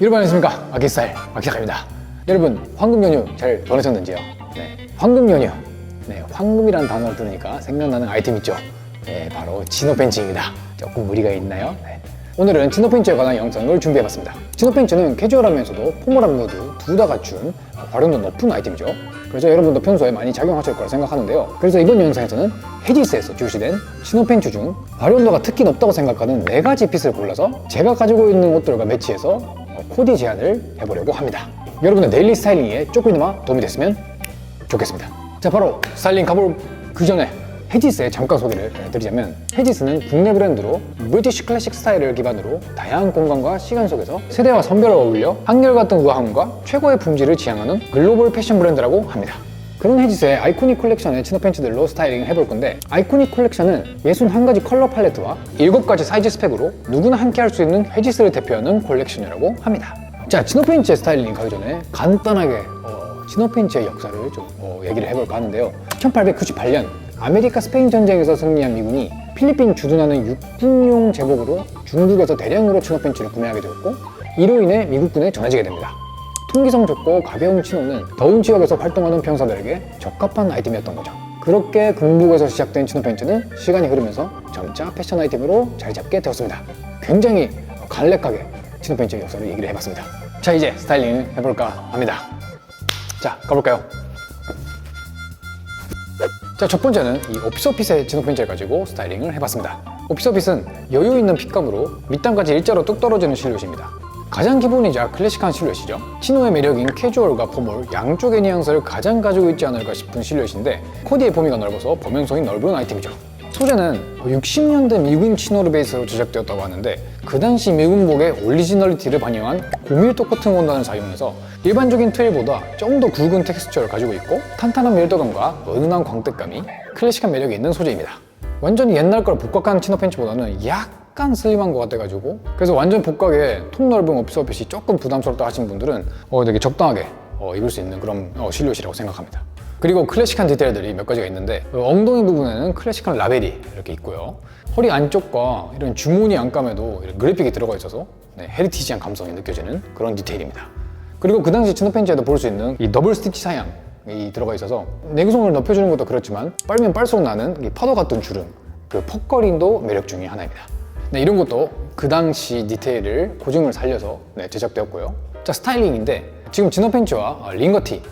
여러분 안녕하십니까? 아기스타일. 아기작입니다. 여러분 황금 연휴 잘 보내셨는지요? 네, 황금 연휴. 네, 황금이라는 단어를 들으니까 생각나는 아이템 있죠? 네, 바로 지노팬츠입니다. 조금 무리가 있나요? 네. 오늘은 지노팬츠에 관한 영상을 준비해봤습니다. 지노팬츠는 캐주얼하면서도 포멀한 무드 둘 다 갖춘 활용도 높은 아이템이죠. 그래서 여러분도 평소에 많이 착용하실 거라 생각하는데요. 그래서 이번 영상에서는 헤지스에서 출시된 신호팬츠 중 활용도가 특히 높다고 생각하는 네가지 핏을 골라서 제가 가지고 있는 옷들과 매치해서 어, 코디 제안을 해보려고 합니다 여러분의 데일리 스타일링에 조금이나마 도움이 됐으면 좋겠습니다 자 바로 스타일링 가볼 그 전에 헤지스의 잠깐 소개를 드리자면 헤지스는 국내 브랜드로 브리티시 클래식 스타일을 기반으로 다양한 공간과 시간 속에서 세대와 선별을 어울려 한결같은 우아함과 최고의 품질을 지향하는 글로벌 패션 브랜드라고 합니다. 그런 헤지스의 아이코닉 컬렉션의 치노 팬츠들로 스타일링을 해볼 건데 아이코닉 컬렉션은 61가지 컬러 팔레트와 7가지 사이즈 스펙으로 누구나 함께 할 수 있는 헤지스를 대표하는 콜렉션이라고 합니다. 자, 치노 팬츠의 스타일링 가기 전에 간단하게 어, 치노 팬츠의 역사를 좀 어, 얘기를 해볼까 하는데요. 1898년 아메리카 스페인 전쟁에서 승리한 미군이 필리핀 주둔하는 육군용 제복으로 중국에서 대량으로 치노 팬츠를 구매하게 되었고 이로 인해 미국군에 전해지게 됩니다. 통기성 좋고 가벼운 치노는 더운 지역에서 활동하는 병사들에게 적합한 아이템이었던 거죠. 그렇게 군복에서 시작된 치노 팬츠는 시간이 흐르면서 점차 패션 아이템으로 자리 잡게 되었습니다. 굉장히 간략하게 치노 팬츠의 역사를 얘기를 해봤습니다. 자 이제 스타일링 해볼까 합니다. 자 가볼까요? 자, 첫 번째는 이 오피서핏의 진호 팬츠를 가지고 스타일링을 해봤습니다. 오피서핏은 여유 있는 핏감으로 밑단까지 일자로 뚝 떨어지는 실루엣입니다. 가장 기본이자 클래식한 실루엣이죠. 치노의 매력인 캐주얼과 포멀 양쪽의 뉘앙스를 가장 가지고 있지 않을까 싶은 실루엣인데 코디의 범위가 넓어서 범용성이 넓은 아이템이죠. 소재는 60년대 미군 치노를 베이스로 제작되었다고 하는데 그 당시 미군복의 오리지널리티를 반영한 고밀도 코튼 원단을 사용해서 일반적인 트일보다 좀 더 굵은 텍스처를 가지고 있고 탄탄한 밀도감과 은은한 광택감이 클래식한 매력이 있는 소재입니다. 완전히 옛날 걸 복각한 치노 팬츠보다는 약 간 슬림한 것 같아가지고 그래서 완전 복각에 통 넓은 오피서핏이 조금 부담스럽다 하신 분들은 어, 되게 적당하게 어, 입을 수 있는 그런 어, 실루엣이라고 생각합니다. 그리고 클래식한 디테일들이 몇 가지가 있는데 어, 엉덩이 부분에는 클래식한 라벨이 이렇게 있고요. 허리 안쪽과 이런 주머니 안감에도 이런 그래픽이 들어가 있어서 네, 헤리티지한 감성이 느껴지는 그런 디테일입니다. 그리고 그 당시 치노 팬츠에도 볼 수 있는 이 더블 스티치 사양 이 들어가 있어서 내구성을 높여주는 것도 그렇지만 빨면 빨수록 나는 이 파도 같은 주름 그 퍽거림도 매력 중의 하나입니다. 네, 이런 것도 그 당시 디테일을 고증을 살려서 네, 제작되었고요. 자 스타일링인데 지금 진호 팬츠와 어, 링거티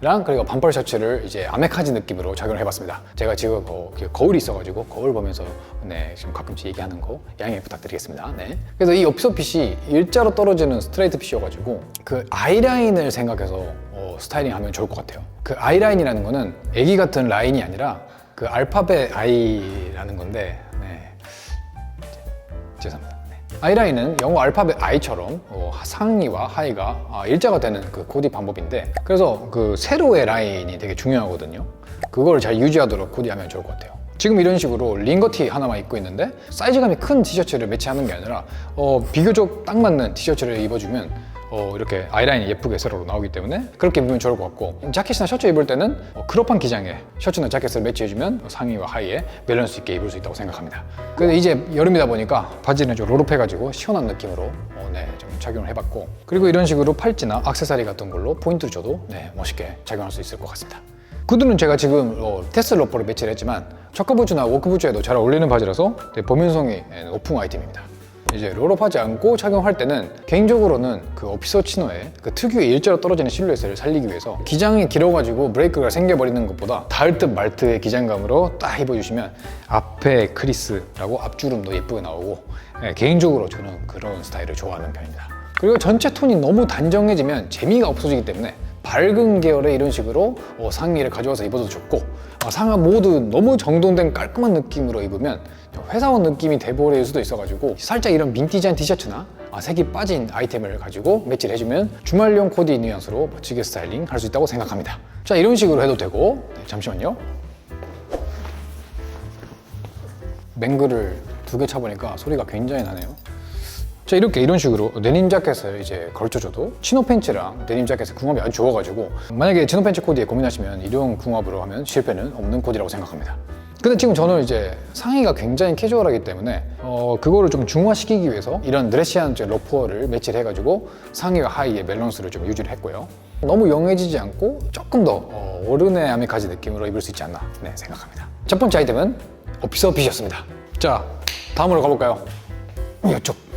랑 그리고 반팔 셔츠를 이제 아메카지 느낌으로 착용을 해봤습니다. 제가 지금 어, 거울이 있어가지고 거울 보면서 네 지금 가끔씩 얘기하는 거 양해 부탁드리겠습니다. 네. 그래서 이 오피서핏이 일자로 떨어지는 스트레이트 핏이어가지고 그 아이라인을 생각해서 어, 스타일링하면 좋을 것 같아요. 그 아이라인이라는 거는 애기 같은 라인이 아니라 그 알파벳 I라는 건데 네. 죄송합니다. 네. 아이라인은 영어 알파벳 I처럼 어, 상의와 하의가 아, 일자가 되는 그 코디 방법인데 그래서 그 세로의 라인이 되게 중요하거든요. 그걸 잘 유지하도록 코디하면 좋을 것 같아요. 지금 이런 식으로 링거티 하나만 입고 있는데 사이즈감이 큰 티셔츠를 매치하는 게 아니라 어, 비교적 딱 맞는 티셔츠를 입어주면 어, 이렇게 아이라인이 예쁘게 세로로 나오기 때문에 그렇게 입으면 좋을 것 같고 자켓이나 셔츠 입을 때는 어, 크롭한 기장에 셔츠나 자켓을 매치해주면 상의와 하의에 밸런스 있게 입을 수 있다고 생각합니다. 근데 이제 여름이다 보니까 바지는 좀 롤업해가지고 시원한 느낌으로 어, 네, 좀 착용을 해봤고 그리고 이런 식으로 팔찌나 액세서리 같은 걸로 포인트를 줘도 네, 멋있게 착용할 수 있을 것 같습니다. 구두는 제가 지금 어, 테슬 러퍼를 매치를 했지만 저가부츠나 워크부츠에도 잘 어울리는 바지라서 네, 범용성이 네, 높은 아이템입니다. 이제 롤업하지 않고 착용할 때는 개인적으로는 그 오피서 치노의 그 특유의 일자로 떨어지는 실루엣을 살리기 위해서 기장이 길어가지고 브레이크가 생겨버리는 것보다 닿을 듯 말 듯의 기장감으로 딱 입어주시면 앞에 크리스라고 앞주름도 예쁘게 나오고 예, 개인적으로 저는 그런 스타일을 좋아하는 편입니다. 그리고 전체 톤이 너무 단정해지면 재미가 없어지기 때문에 밝은 계열의 이런 식으로 어, 상의를 가져와서 입어도 좋고 어, 상하 모두 너무 정돈된 깔끔한 느낌으로 입으면 회사원 느낌이 돼버릴 수도 있어가지고 살짝 이런 민티지한 티셔츠나 아, 색이 빠진 아이템을 가지고 매치를 해주면 주말용 코디 뉘앙스로 멋지게 스타일링 할 수 있다고 생각합니다. 자 이런 식으로 해도 되고 네, 잠시만요. 맹글을 두 개 차보니까 소리가 굉장히 나네요. 자 이렇게 이런 식으로 데님 자켓을 이제 걸쳐줘도 치노 팬츠랑 데님 자켓의 궁합이 아주 좋아가지고 만약에 치노 팬츠 코디에 고민하시면 이런 궁합으로 하면 실패는 없는 코디라고 생각합니다. 근데 지금 저는 이제 상의가 굉장히 캐주얼하기 때문에 어, 그거를 좀 중화시키기 위해서 이런 드레시한 러퍼를 매치를 해가지고 상의와 하의의 밸런스를 좀 유지를 했고요. 너무 영해지지 않고 조금 더 어, 어른의 아미카지 느낌으로 입을 수 있지 않나 네, 생각합니다. 첫 번째 아이템은 오피서 핏이었습니다. 자, 다음으로 가볼까요? 이쪽.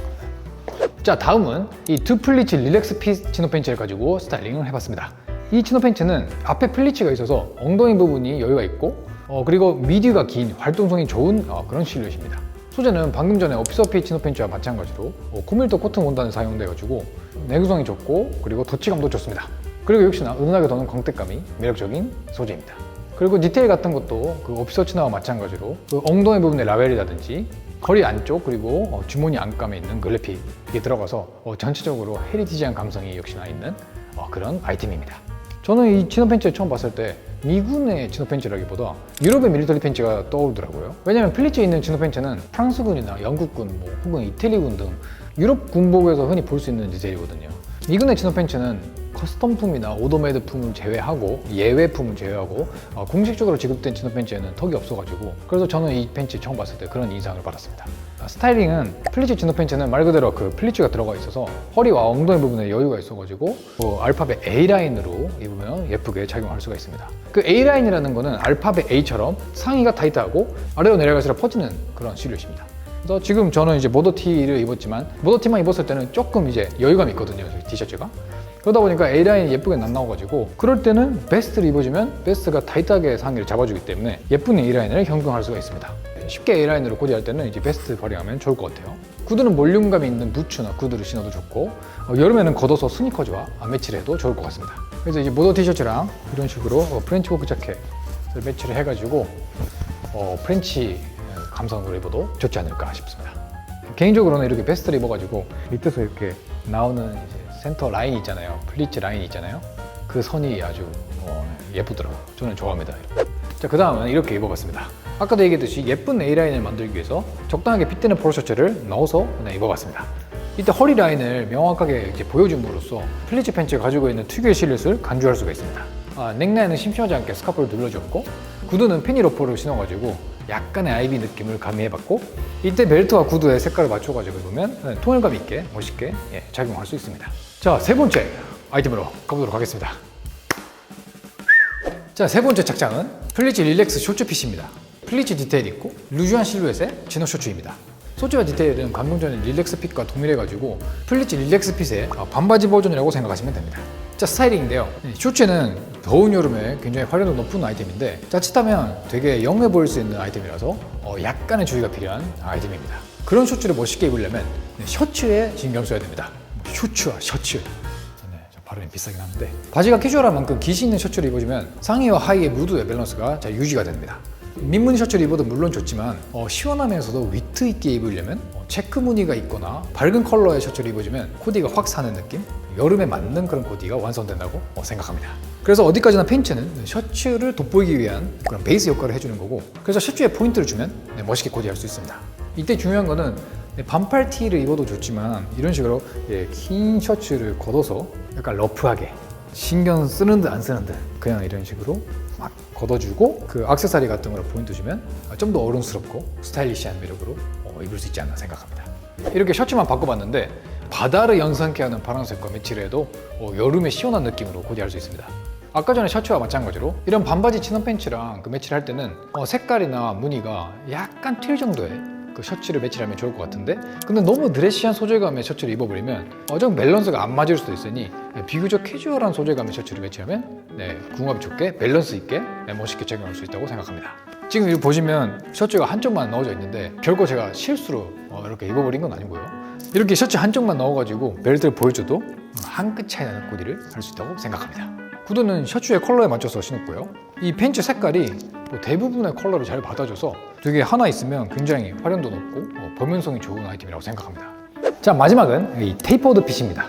자 다음은 이 두 플리츠 릴렉스 핏 치노 팬츠를 가지고 스타일링을 해봤습니다. 이 치노 팬츠는 앞에 플리츠가 있어서 엉덩이 부분이 여유가 있고 어, 그리고 미디가 긴 활동성이 좋은 어, 그런 실루엣입니다. 소재는 방금 전에 핏 치노 팬츠와 마찬가지로 어, 코밀도 코튼 원단을 사용돼가지고 내구성이 좋고 그리고 터치감도 좋습니다. 그리고 역시나 은은하게 도는 광택감이 매력적인 소재입니다. 그리고 디테일 같은 것도 그 오피서 치나와 마찬가지로 그 엉덩이 부분의 라벨이라든지 허리 안쪽 그리고 어, 주머니 안감에 있는 글래픽이 들어가서 어, 전체적으로 헤리티지한 감성이 역시나 있는 어, 그런 아이템입니다. 저는 이 치노 팬츠를 처음 봤을 때 미군의 치노 팬츠라기보다 유럽의 밀리터리 팬츠가 떠오르더라고요. 왜냐면 플리츠에 있는 치노 팬츠는 프랑스군이나 영국군 뭐 혹은 이태리군 등 유럽 군복에서 흔히 볼 수 있는 디테일이거든요. 미군의 치노 팬츠는 커스텀품이나 오더메이드품을 제외하고 예외품을 제외하고 어, 공식적으로 지급된 치노 팬츠에는 턱이 없어가지고 그래서 저는 이 팬츠 처음 봤을 때 그런 인상을 받았습니다. 아, 스타일링은 플리츠 치노 팬츠는 말 그대로 그 플리츠가 들어가 있어서 허리와 엉덩이 부분에 여유가 있어가지고 그 알파벳 A 라인으로 입으면 예쁘게 착용할 수가 있습니다. 그 A 라인이라는 거는 알파벳 A처럼 상의가 타이트하고 아래로 내려갈수록 퍼지는 그런 실루엣입니다. 그래서 지금 저는 이제 모더티를 입었지만 모더티만 입었을 때는 조금 이제 여유감이 있거든요 티셔츠가 그러다 보니까 A라인이 예쁘게 안 나와가지고 그럴 때는 베스트를 입어주면 베스트가 타이트하게 상의를 잡아주기 때문에 예쁜 A라인을 현금할 수가 있습니다. 쉽게 A라인으로 코디할 때는 이제 베스트 활용하면 좋을 것 같아요. 구두는 몰륨감이 있는 부츠나 구두를 신어도 좋고 어, 여름에는 걷어서 스니커즈와 매치를 해도 좋을 것 같습니다. 그래서 이제 모더 티셔츠랑 이런 식으로 어, 프렌치 코크 자켓을 매치를 해가지고 어, 프렌치 감성으로 입어도 좋지 않을까 싶습니다. 개인적으로는 이렇게 베스트를 입어가지고 밑에서 이렇게 나오는 이제 센터 라인 있잖아요. 플리츠 라인 있잖아요. 그 선이 아주 어, 예쁘더라고요. 저는 좋아합니다. 자, 그 다음은 이렇게 입어봤습니다. 아까도 얘기했듯이 예쁜 A라인을 만들기 위해서 적당하게 핏되는 폴로 셔츠를 넣어서 그냥 입어봤습니다. 이때 허리 라인을 명확하게 이제 보여줌으로써 플리츠 팬츠가 가지고 있는 특유의 실루엣을 간주할 수가 있습니다. 아, 넥라인은 심심하지 않게 스카프를 눌러줬고 구두는 페니로퍼를 신어가지고 약간의 아이비 느낌을 가미해봤고 이때 벨트와 구두의 색깔을 맞춰가지고 입으면 네, 통일감 있게 멋있게 예, 착용할 수 있습니다. 자 세 번째 아이템으로 가보도록 하겠습니다. 자, 세 번째 착장은 플리츠 릴렉스 쇼츠 핏입니다. 플리츠 디테일 있고 루즈한 실루엣의 지노 쇼츠입니다. 소재와 디테일은 감동 전의 릴렉스 핏과 동일해가지고 플리츠 릴렉스 핏의 어, 반바지 버전이라고 생각하시면 됩니다. 자, 스타일링인데요. 이 쇼츠는 더운 여름에 굉장히 활용도 높은 아이템인데 자칫하면 되게 영해 보일 수 있는 아이템이라서 어, 약간의 주의가 필요한 아이템입니다. 그런 쇼츠를 멋있게 입으려면 네, 셔츠에 신경 써야 됩니다. 쇼츠와 셔츠. 네, 좀 발음이 비싸긴 한데 바지가 캐주얼한 만큼 기시 있는 셔츠를 입어주면 상의와 하의의 무드의 밸런스가 잘 유지가 됩니다. 민무늬 셔츠를 입어도 물론 좋지만 어, 시원하면서도 위트 있게 입으려면 어, 체크 무늬가 있거나 밝은 컬러의 셔츠를 입어주면 코디가 확 사는 느낌? 여름에 맞는 그런 코디가 완성된다고 어, 생각합니다. 그래서 어디까지나 팬츠는 셔츠를 돋보이기 위한 그런 베이스 역할을 해주는 거고 그래서 셔츠에 포인트를 주면 네, 멋있게 코디할 수 있습니다. 이때 중요한 거는 네, 반팔 티를 입어도 좋지만 이런 식으로 예, 긴 셔츠를 걷어서 약간 러프하게 신경 쓰는 듯 안 쓰는 듯 그냥 이런 식으로 막 걷어주고 그 악세사리 같은 걸 포인트 주면 좀 더 어른스럽고 스타일리시한 매력으로 어, 입을 수 있지 않나 생각합니다. 이렇게 셔츠만 바꿔봤는데 바다를 연상케 하는 파란색과 매치를 해도 어, 여름에 시원한 느낌으로 코디할 수 있습니다. 아까 전에 셔츠와 마찬가지로 이런 반바지 치노 팬츠랑 그 매치를 할 때는 어, 색깔이나 무늬가 약간 튈 정도의 그 셔츠를 매치하면 좋을 것 같은데? 근데 너무 드레시한 소재감의 셔츠를 입어버리면 어, 좀 밸런스가 안 맞을 수도 있으니 네, 비교적 캐주얼한 소재감의 셔츠를 매치하면 네, 궁합이 좋게 밸런스 있게 네, 멋있게 착용할 수 있다고 생각합니다. 지금 이거 보시면 셔츠가 한쪽만 넣어져 있는데 결코 제가 실수로 어, 이렇게 입어버린 건 아니고요. 이렇게 셔츠 한쪽만 넣어가지고 벨트를 보여줘도 한 끗 차이 나는 코디를 할 수 있다고 생각합니다. 구두는 셔츠의 컬러에 맞춰서 신었고요. 이 팬츠 색깔이 뭐 대부분의 컬러를 잘 받아줘서 되게 하나 있으면 굉장히 활용도 높고 어, 범용성이 좋은 아이템이라고 생각합니다. 자 마지막은 이 테이퍼드 핏입니다.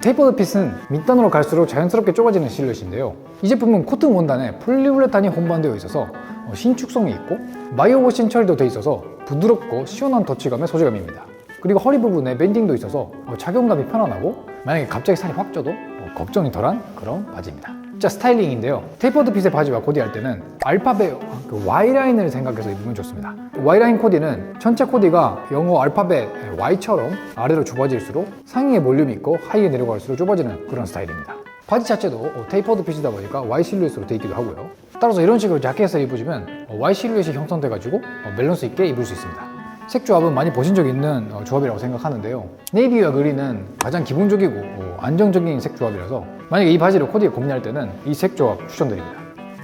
테이퍼드 핏은 밑단으로 갈수록 자연스럽게 좁아지는 실루엣인데요. 이 제품은 코튼 원단에 폴리우레탄이 혼방되어 있어서 어, 신축성이 있고 마이오워싱 처리도 되어 있어서 부드럽고 시원한 터치감의 소재감입니다. 그리고 허리 부분에 밴딩도 있어서 어, 착용감이 편안하고 만약에 갑자기 살이 확 쪄도 어, 걱정이 덜한 그런 바지입니다. 자 스타일링인데요. 테이퍼드 핏의 바지와 코디할 때는 알파벳 그 Y라인을 생각해서 입으면 좋습니다. Y라인 코디는 전체 코디가 영어 알파벳 Y처럼 아래로 좁아질수록 상의에 볼륨이 있고 하의에 내려갈수록 좁아지는 그런 스타일입니다. 바지 자체도 어, 테이퍼드 핏이다 보니까 Y 실루엣으로 되어 있기도 하고요. 따라서 이런 식으로 자켓을 입으시면 어, Y 실루엣이 형성돼 가지고 밸런스 있게 입을 수 있습니다. 색 조합은 많이 보신 적 있는 어, 조합이라고 생각하는데요. 네이비와 그린은 가장 기본적이고 어, 안정적인 색 조합이라서 만약에 이 바지를 코디에 고민할 때는 이 색 조합 추천드립니다.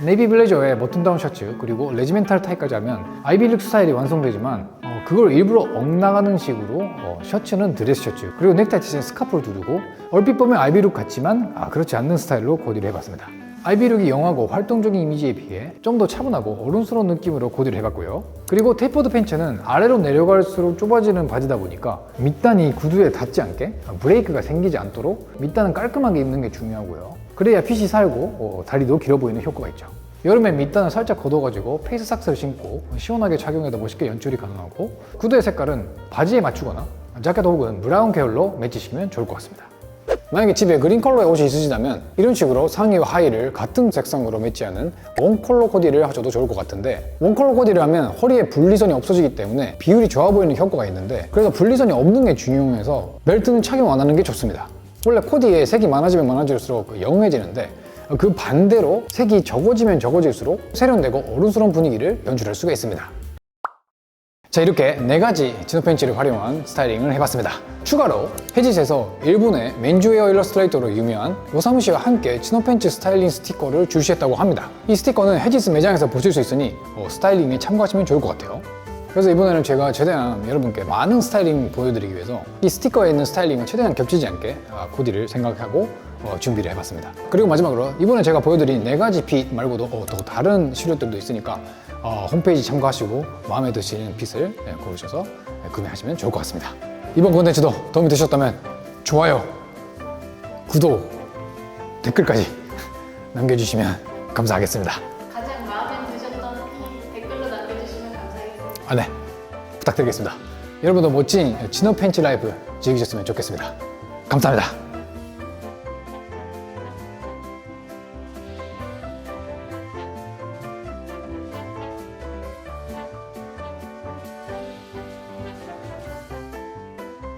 네이비 블레저에 버튼다운 셔츠 그리고 레지멘탈 타이까지 하면 아이비룩 스타일이 완성되지만 어, 그걸 일부러 엉나가는 식으로 어, 셔츠는 드레스 셔츠 그리고 넥타이 티에 스카프를 두르고 얼핏 보면 아이비룩 같지만 아, 그렇지 않는 스타일로 코디를 해봤습니다. 아이비룩이 영하고 활동적인 이미지에 비해 좀 더 차분하고 어른스러운 느낌으로 코디를 해봤고요. 그리고 테이퍼드 팬츠는 아래로 내려갈수록 좁아지는 바지다 보니까 밑단이 구두에 닿지 않게 브레이크가 생기지 않도록 밑단은 깔끔하게 입는 게 중요하고요. 그래야 핏이 살고 어, 다리도 길어 보이는 효과가 있죠. 여름에 밑단을 살짝 걷어가지고 페이스 삭스를 신고 시원하게 착용해도 멋있게 연출이 가능하고 구두의 색깔은 바지에 맞추거나 자켓 혹은 브라운 계열로 매치시키면 좋을 것 같습니다. 만약에 집에 그린 컬러의 옷이 있으시다면 이런 식으로 상의와 하의를 같은 색상으로 매치하는 원 컬러 코디를 하셔도 좋을 것 같은데 원 컬러 코디를 하면 허리에 분리선이 없어지기 때문에 비율이 좋아 보이는 효과가 있는데 그래서 분리선이 없는 게 중요해서 벨트는 착용 안 하는 게 좋습니다. 원래 코디에 색이 많아지면 많아질수록 그 영해지는데 그 반대로 색이 적어지면 적어질수록 세련되고 어른스러운 분위기를 연출할 수가 있습니다. 자 이렇게 네 가지 지노 팬츠를 활용한 스타일링을 해봤습니다. 추가로 헤짓에서 일본의 맨주웨어 일러스트레이터로 유명한 오사무 씨와 함께 지노 팬츠 스타일링 스티커를 출시했다고 합니다. 이 스티커는 헤짓 매장에서 보실 수 있으니 어, 스타일링에 참고하시면 좋을 것 같아요. 그래서 이번에는 제가 최대한 여러분께 많은 스타일링 보여드리기 위해서 이 스티커에 있는 스타일링은 최대한 겹치지 않게 아, 코디를 생각하고 어, 준비를 해봤습니다. 그리고 마지막으로 이번에 제가 보여드린 네 가지 핏 말고도 어, 더 다른 실루엣들도 있으니까 어, 홈페이지 참고하시고 마음에 드시는 핏을 예, 고르셔서 예, 구매하시면 좋을 것 같습니다. 이번 콘텐츠도 도움이 되셨다면 좋아요, 구독, 댓글까지 남겨주시면 감사하겠습니다. 가장 마음에 드셨던 피 댓글로 남겨주시면 감사하겠습니다. 아, 네. 부탁드리겠습니다. 여러분도 멋진 진호 팬츠 라이프 즐기셨으면 좋겠습니다. 감사합니다.